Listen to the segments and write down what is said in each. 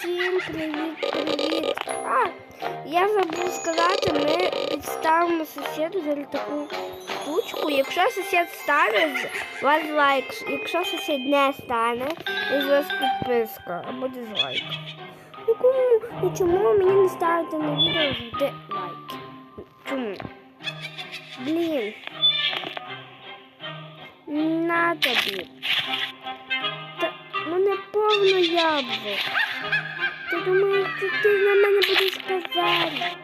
Всім привіт, привіт. А, я забув сказати, ми підставимо сусіду за таку штучку. Якщо сусід стане, з вас лайк. Якщо сусід не стане, з вас підписка або дизлайк. Ну? Ну чому мені не ставити на відео завжди лайк? Чому? Блін. На тобі. Та мене повно яблук. Ти думаєш, ти на мене будеш казати?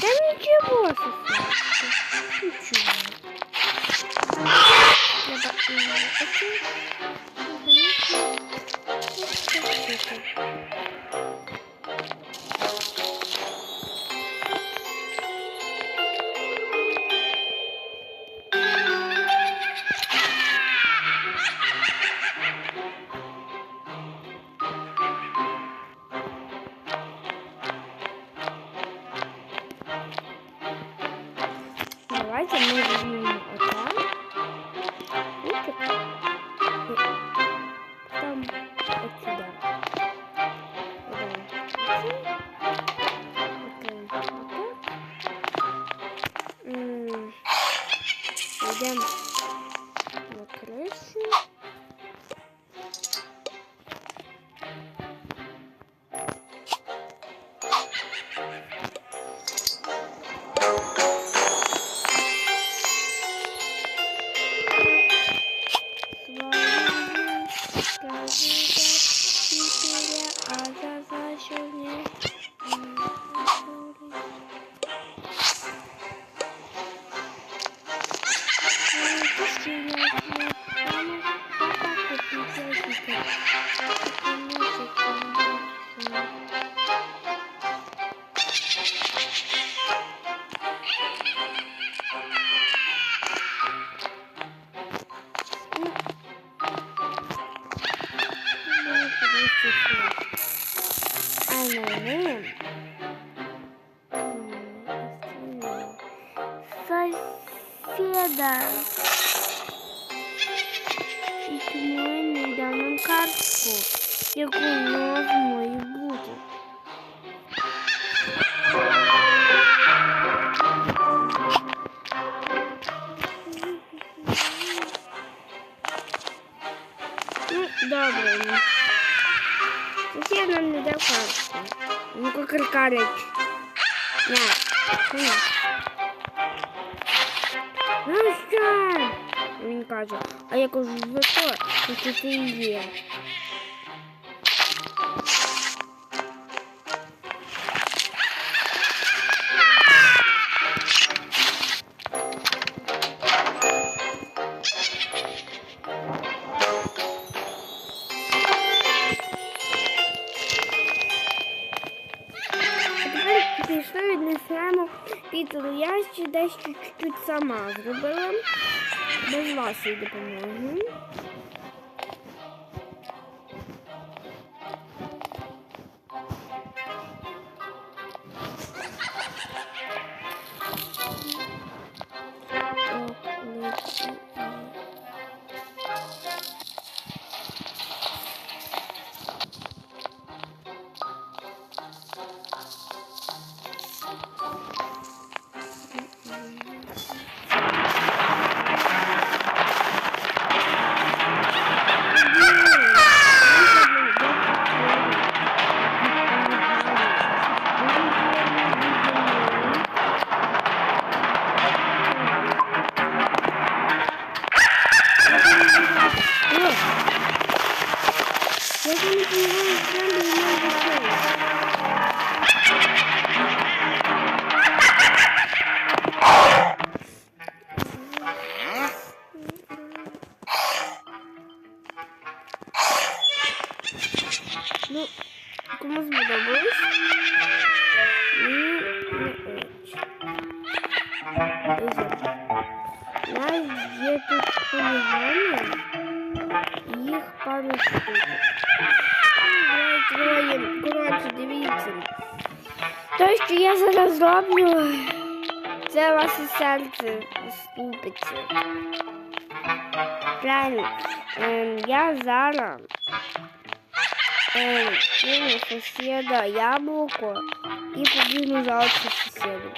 Да ничего, София. Ничего. Треба А На, на. Ну що? Він каже, а я кажу, ви то, Це ти є. Сама зробила. Без вашої допомоги. Коротше, дивіться. Те, що я зараз роблю, це ваше серце ступиться. Правильно. Ем, я зараз ем, кину сусіда яблуко і побігну за оце сусіду.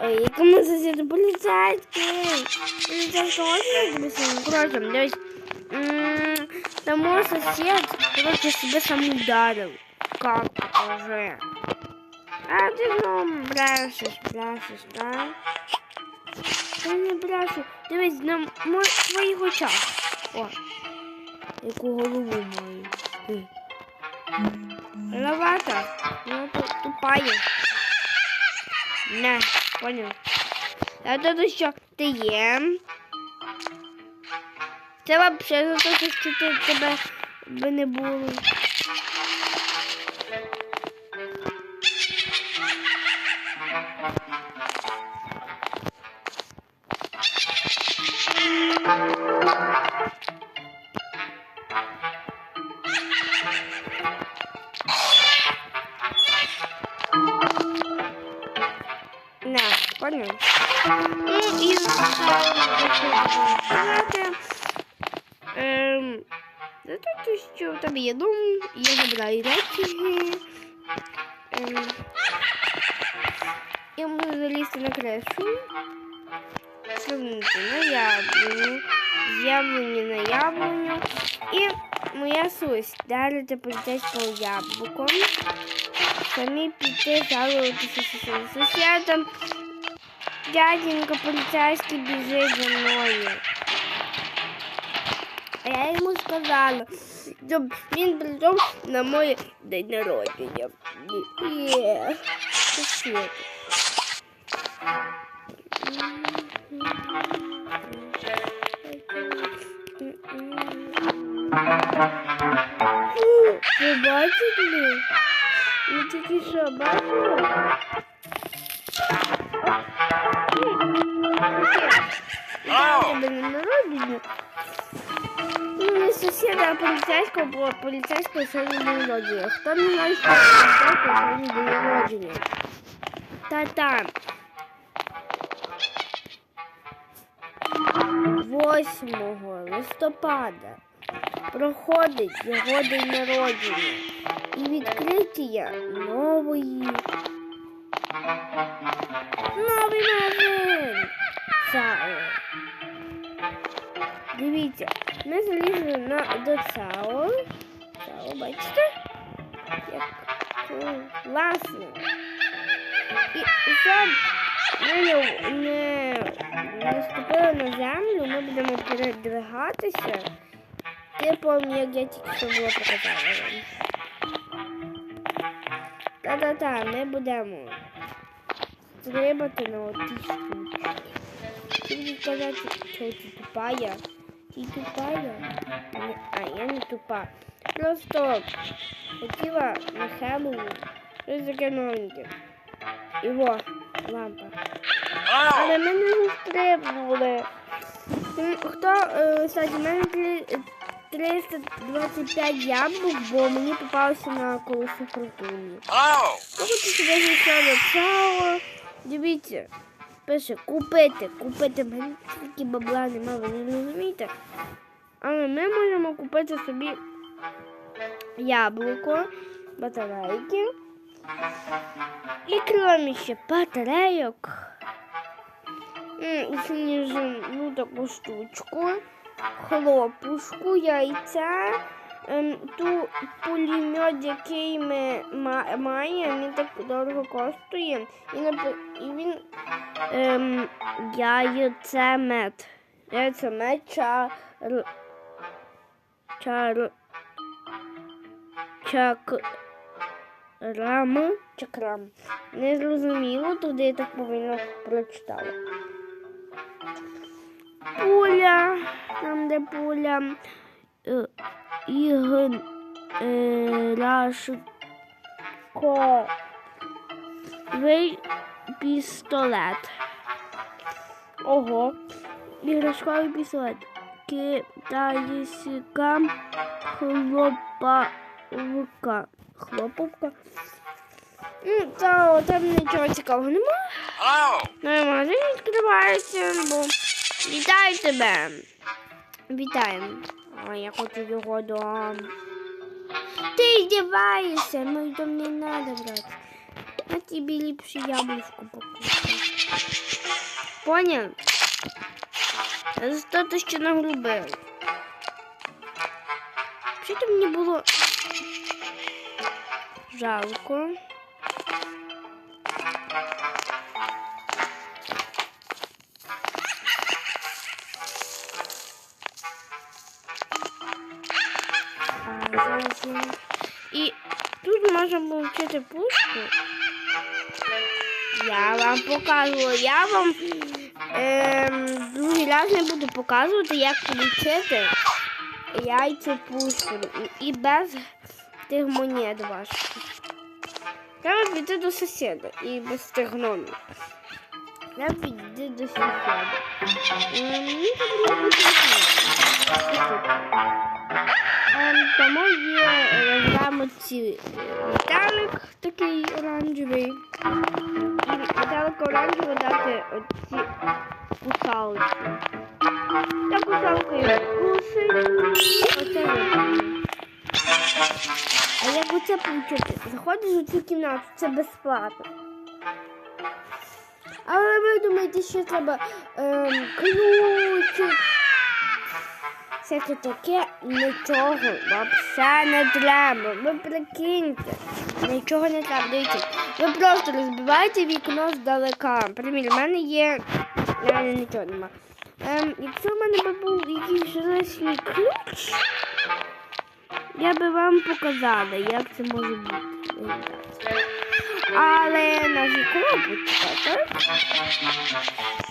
Ой, якому сусіду поліцейський? Поліцейський ось сьогодні. Коротше, дивись. Та мой сосед, короче, себе сам ударил. Как покажи? А ти ну брешеш, брешеш, так? Ти не брешеш. Дивись, на мо- твоїх очах. О, яку голову маю. Лавата, ну ту- тупая. Не, понял. А то що ти є? Це вообще за те, що тебе би не було. Понял? Ну сказати, ем, за те, що тебе є дом, я забираю речі. Ем, я можу залізти на крешу, стрибнути на яблуню, яблуні на яблуню. І моя суть. Далі ти полетиш по яблуком. Самі піти жалуватися сусіду. Сусідам дяденька поліцейський біжить за мною. А я йому сказала, щоб він прийшов на моє день народження. Є. Ви бачите? Ви тільки що бачили? Тебе не народження. Сусіда, поліцейського, бо поліцейського сьогодні день народження. Хто не знає, що поліцейського сьогодні день народження? Та-та. 8 листопада проходить його день народження і відкриття нової новий магазин. ЦАО. Дивіться, ми залізли на до ЦАО. ЦАО, бачите? Як класно. І щоб ми не, ступили на землю, ми будемо передвигатися. Типу, як я тільки що було показала вам. Та-та-та, ми будемо стрибати на оті штучки. Ти казати, що ти тупая. Ти тупая? А, я не тупа. Просто хотіла на Хеллоуін щось таке новеньке. І лампа. Але ми не застрибнули. М, Хто, е, кстати, в мене 325 яблук, бо мені попалося на колесо фортуні. Oh! Я хочу себе звичайно цяло. Дивіться, пише купити, купити. Мене тільки бабла немає, ви не розумієте. Але ми можемо купити собі яблуко, батарейки. І крім ще батарейок. м, Сніжну таку штучку, хлопушку, яйця. Ем, ту пулемет, який ми ма- маємо, він так дорого коштує. І, і він ем, яйцемет. Яйцемет чар... Чар... Чакрам. Чакрам. Не зрозуміло, туди я так повинно прочитала. Пуля, там де пуля. Е, Іграшковий пістолет. Ого. Іграшковий пістолет. Китайська хлопавка. Хлоповка. Ну, то там нічого цікавого. Hello. Ну, магазин відкривається, бо вітаю тебе. Вітаємо. Ой, я хочу його дом. Ти здіваєшся, мій дом не надо брати. Я тобі ліпше яблучко покупаю. Поняв? Зато ти ще нагрубив. Що то мені було жалко. Я вам покажу. Я вам ем, другий раз не буду показувати, як отримати яйця пушку. І без тих монет ваших. Треба піти до сусіда і без тих гномів. Треба піти до сусіда. Мені потрібно Ем, Тому є ці металик такий оранжевий. І металик оранжевий дати оці кусалочки. Та кусалка їх кусить. Оце випадає. А як оце получити? Заходиш у цю кімнату, це безплатно. Але ви думаєте, що треба ем, ключик, всяке таке нічого взагалі не треба. Ви прикиньте, нічого не треба. Дивіться, ви просто розбиваєте вікно здалека. Примір, в мене є. в мене нічого нема. Ем, якщо в мене би був якийсь железний ключ, я би вам показала, як це може бути. Але на кнопочка, так?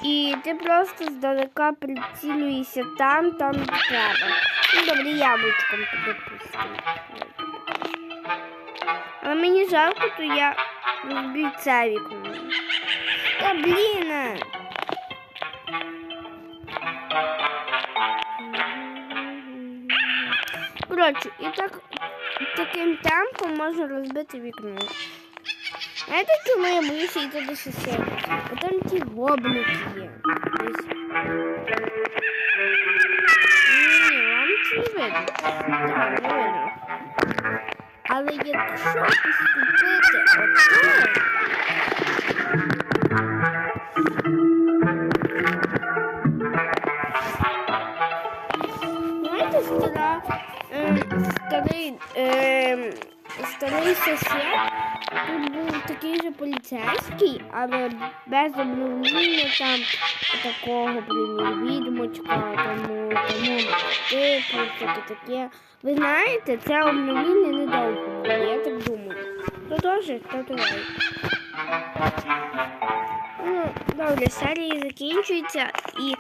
І ти просто здалека прицілюєшся там, там треба. Ну, добре, яблучком тобі пустимо. Але мені жалко, то я розбив це вікно. Та блін! Коротше, і так таким темпом можна розбити вікно. Знаєте, чому я боюся йти до сусіда? Бо там є. Десь. Ні, вам це не видно. Так, не видно. Але якщо поступити отак, знаєте, стара, е, старий, е, старий сусід, тут був такий же поліцейський, але без обновлення там такого, примір, відмочка, тому, тому типу, таке. Ви знаєте, це обновлення недовго я так думаю. То теж, давай. Ну, добре, серія закінчується і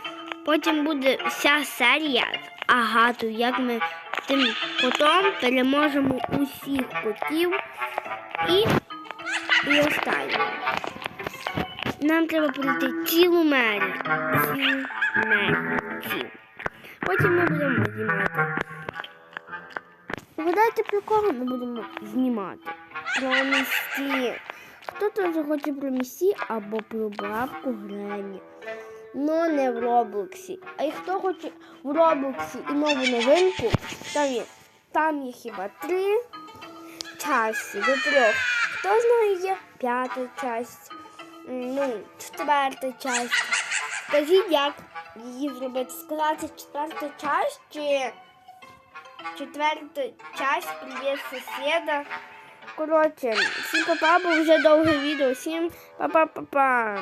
потім буде вся серія з Агатою, як ми тим котом переможемо усіх котів і, і останнє. Нам треба пройти цілу мерію. Цілу мерію. Цілу. Потім ми будемо знімати. Вгадайте, про кого ми будемо знімати? Про місті. Хто то захоче про місті або про бабку Грені. Ну, не в Роблоксі. А і хто хоче в Роблоксі і нову новинку, там є, там є хіба три часті до трьох. Хто знає, є часть, ну, четверта часть. Скажіть, як її зробити? Сказати четверта часть чи четверта часть привіт сусіда. Коротше, всім папа, бо вже довге відео. Всім па-па-па-па.